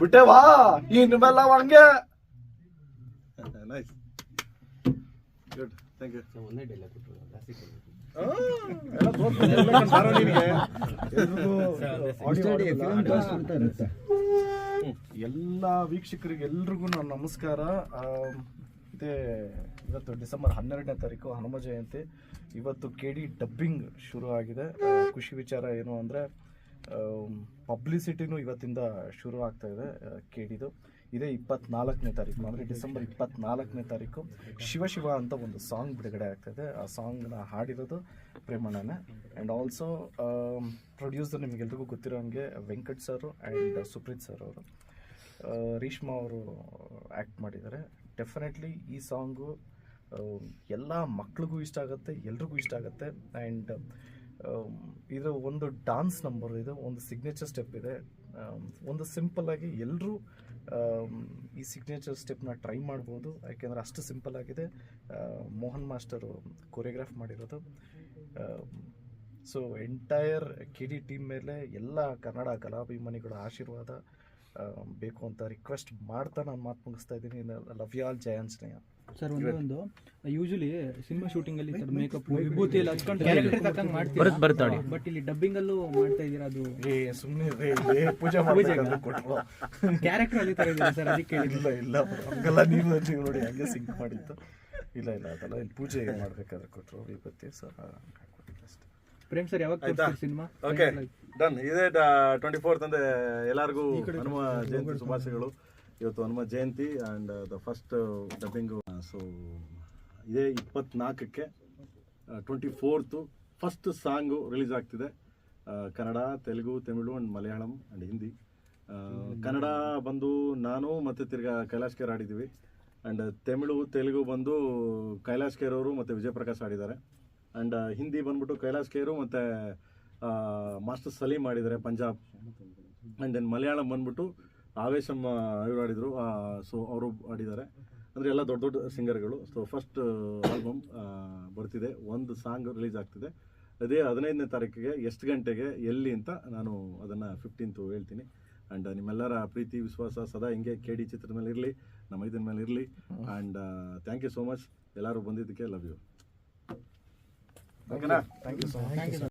ಬಿಟ್ಟೆವಾ? ಇನ್ ಮೇಲೆ ಹಂಗೆ. Nice good thank you ಒಂದೇ ಕೊಟ್ಟರು. ಎಲ್ಲ ವೀಕ್ಷಕರಿಗೆ ಎಲ್ರಿಗೂ ನನ್ನ ನಮಸ್ಕಾರ. ಮತ್ತೆ ಇದೇ ಇವತ್ತು ಡಿಸೆಂಬರ್ ಹನ್ನೆರಡನೇ ತಾರೀಕು ಹನುಮ ಜಯಂತಿ. ಇವತ್ತು ಕೆ ಡಿ ಡಬ್ಬಿಂಗ್ ಶುರು ಆಗಿದೆ ಖುಷಿ ವಿಚಾರ ಏನು ಅಂದರೆ ಪಬ್ಲಿಸಿಟಿನೂ ಇವತ್ತಿಂದ ಶುರು ಆಗ್ತಾ ಇದೆ ಕೆ ಡಿದು ಇದೇ ಇಪ್ಪತ್ನಾಲ್ಕನೇ ತಾರೀಕು ಅಂದರೆ ಡಿಸೆಂಬರ್ ಇಪ್ಪತ್ನಾಲ್ಕನೇ ತಾರೀಕು. ಶಿವ ಶಿವ ಅಂತ ಒಂದು ಸಾಂಗ್ ಬಿಡುಗಡೆ ಆಗ್ತಾಯಿದೆ ಆ ಸಾಂಗ್ನ ಹಾಡಿರೋದು ಪ್ರೇಮಣ್ಣನೇ. ಆ್ಯಂಡ್ ಆಲ್ಸೋ ಪ್ರೊಡ್ಯೂಸರ್ ನಿಮಗೆಲ್ರಿಗೂ ಗೊತ್ತಿರೋ ಹಂಗೆ Venkat sir and Supreeth sir ಅವರು ರೀಷ್ಮಾ ಅವರು ಆ್ಯಕ್ಟ್ ಮಾಡಿದ್ದಾರೆ. ಡೆಫಿನೆಟ್ಲಿ ಈ ಸಾಂಗು ಎಲ್ಲ ಮಕ್ಳಿಗೂ ಇಷ್ಟ ಆಗುತ್ತೆ ಎಲ್ರಿಗೂ ಇಷ್ಟ ಆಗುತ್ತೆ. ಆ್ಯಂಡ್ ಇದು ಒಂದು ಡಾನ್ಸ್ ನಂಬರ್ ಇದು ಒಂದು ಸಿಗ್ನೇಚರ್ ಸ್ಟೆಪ್ ಇದೆ. ಒಂದು ಸಿಂಪಲ್ಲಾಗಿ ಎಲ್ಲರೂ ಈ ಸಿಗ್ನೇಚರ್ ಸ್ಟೆಪ್ನ ಟ್ರೈ ಮಾಡ್ಬೋದು. ಯಾಕೆಂದರೆ ಅಷ್ಟು ಸಿಂಪಲ್ ಆಗಿದೆ. ಮೋಹನ್ ಮಾಸ್ಟರು ಕೊರಿಯೋಗ್ರಾಫ್ ಮಾಡಿರೋದು. So entire K D team ಮೇಲೆ ಎಲ್ಲ ಕನ್ನಡ ಕಲಾಭಿಮಾನಿಗಳ ಆಶೀರ್ವಾದ. ಬೇಕು ಅಂತ ರಿಕ್ವೆಸ್ಟ್ ಮಾಡ್ತಾ ನಾನು ಮಾತು ಮುಗಿಸ್ತಾ ಇದ್ದೀನಿ. ಲವ್ ಯು ಆಲ್ ಜಯಾನ್ಸ್ನೇಯ ಸರ್ ಒಂದೇ ಒಂದು ಯೂಶಲಿ ಸಿನಿಮಾ ಶೂಟಿಂಗ್ ಅಲ್ಲಿ ಸರ್ ಮೇಕಪ್ ವಿಭೂತಿ ಎಲ್ಲ ಹಚ್ಕೊಂಡು ಕ್ಯಾರೆಕ್ಟರ್ ತಕ್ಕಂಗೆ ಮಾಡ್ತೀರಾ? ಬಟ್ ಇಲ್ಲಿ ಡಬ್ಬಿಂಗ್ ಅಲ್ಲೂ ಮಾಡ್ತಾ ಇದ್ದೀರಾ ಅದು? ಏ ಸುಮ್ಮನೆ ಏ ಪೂಜೆ ಮಾಡಬೇಕಂದ್ರೆ ಕೊಟ್ಟರು ಕ್ಯಾರೆಕ್ಟರ್ ಅಲ್ಲಿ ತರ ಇದೆ ಸರ್ ಅದಕ್ಕೆ ಇಲ್ಲ ಇಲ್ಲ. ಹಂಗೆಲ್ಲ ನೀವು ನೀವು ನೋಡಿ ಹಂಗೆ ಸಿಂಕ್ ಮಾಡಿತ್ತು ಇಲ್ಲ ಇಲ್ಲ ಅದಲ್ಲ ಇಲ್ಲಿ ಪೂಜೆ ಮಾಡ್ಬೇಕಾದ್ರೆ ಕೊಟ್ಟರು ವಿಭೂತಿ ಸರ್ ಪ್ರೇಮ್ ಸರ್ ಯಾವಾಗ? ಸಿನಿಮಾ ಓಕೆ ಡನ್ ಇದೇ ಟ್ವೆಂಟಿ ಫೋರ್ತ್ ಅಂದ್ರೆ ಎಲ್ಲರಿಗೂ ಹನುಮ ಜಯಂತಿ ಶುಭಾಶಯಗಳು. ಇವತ್ತು Hanuma Jayanti and the first dubbing so ಇದೇ ಇಪ್ಪತ್ನಾಲ್ಕಕ್ಕೆ twenty fourth first song release ಆಗ್ತಿದೆ. ಆ, ಕನ್ನಡ ತೆಲುಗು ತಮಿಳು ಆ್ಯಂಡ್ ಮಲಯಾಳಂ ಆ್ಯಂಡ್ ಹಿಂದಿ. ಆ, ಕನ್ನಡ ಬಂದು ನಾನು ಮತ್ತು ತಿರ್ಗಾ ಕೈಲಾಶ್ ಕೇರ್ ಆಡಿದ್ದೀವಿ ಆ್ಯಂಡ್ ತಮಿಳು ತೆಲುಗು ಬಂದು ಕೈಲಾಶ್ ಕೇರ್ ಅವರು ಮತ್ತು ವಿಜಯ್ ಪ್ರಕಾಶ್ ಆಡಿದ್ದಾರೆ ಆ್ಯಂಡ್ ಹಿಂದಿ ಬಂದ್ಬಿಟ್ಟು ಕೈಲಾಶ್ ಕೇರು ಮತ್ತು ಮಾಸ್ಟರ್ ಸಲೀಮ್ ಆಡಿದ್ದಾರೆ ಪಂಜಾಬ್. ಆ್ಯಂಡ್ ದೆನ್ ಮಲಯಾಳಂ ಬಂದ್ಬಿಟ್ಟು ಆವೇಶಂ ಇವರು ಆಡಿದರು ಸೊ ಅವರು ಆಡಿದ್ದಾರೆ ಅಂದರೆ ಎಲ್ಲ ದೊಡ್ಡ ದೊಡ್ಡ ಸಿಂಗರ್ಗಳು. ಸೊ ಫಸ್ಟ್ ಆಲ್ಬಮ್ ಬರ್ತಿದೆ. ಒಂದು ಸಾಂಗ್ ರಿಲೀಸ್ ಆಗ್ತಿದೆ. ಅದೇ ಹದಿನೈದನೇ ತಾರೀಕಿಗೆ ಎಷ್ಟು ಗಂಟೆಗೆ ಎಲ್ಲಿ ಅಂತ ನಾನು ಅದನ್ನು ಫಿಫ್ಟೀನ್ತು ಹೇಳ್ತೀನಿ. ಆ್ಯಂಡ್ ನಿಮ್ಮೆಲ್ಲರ ಪ್ರೀತಿ ವಿಶ್ವಾಸ ಸದಾ ಹಿಂಗೆ ಕೆ ಡಿ ಚಿತ್ರದ ಮೇಲೆ ಇರಲಿ ನಮ್ಮ ಇದನ್ನ ಮೇಲೆ ಇರಲಿ. And thank you so much ಎಲ್ಲರೂ ಬಂದಿದ್ದಕ್ಕೆ ಲವ್ ಯು ಓಕೆನಾ? Thank you so much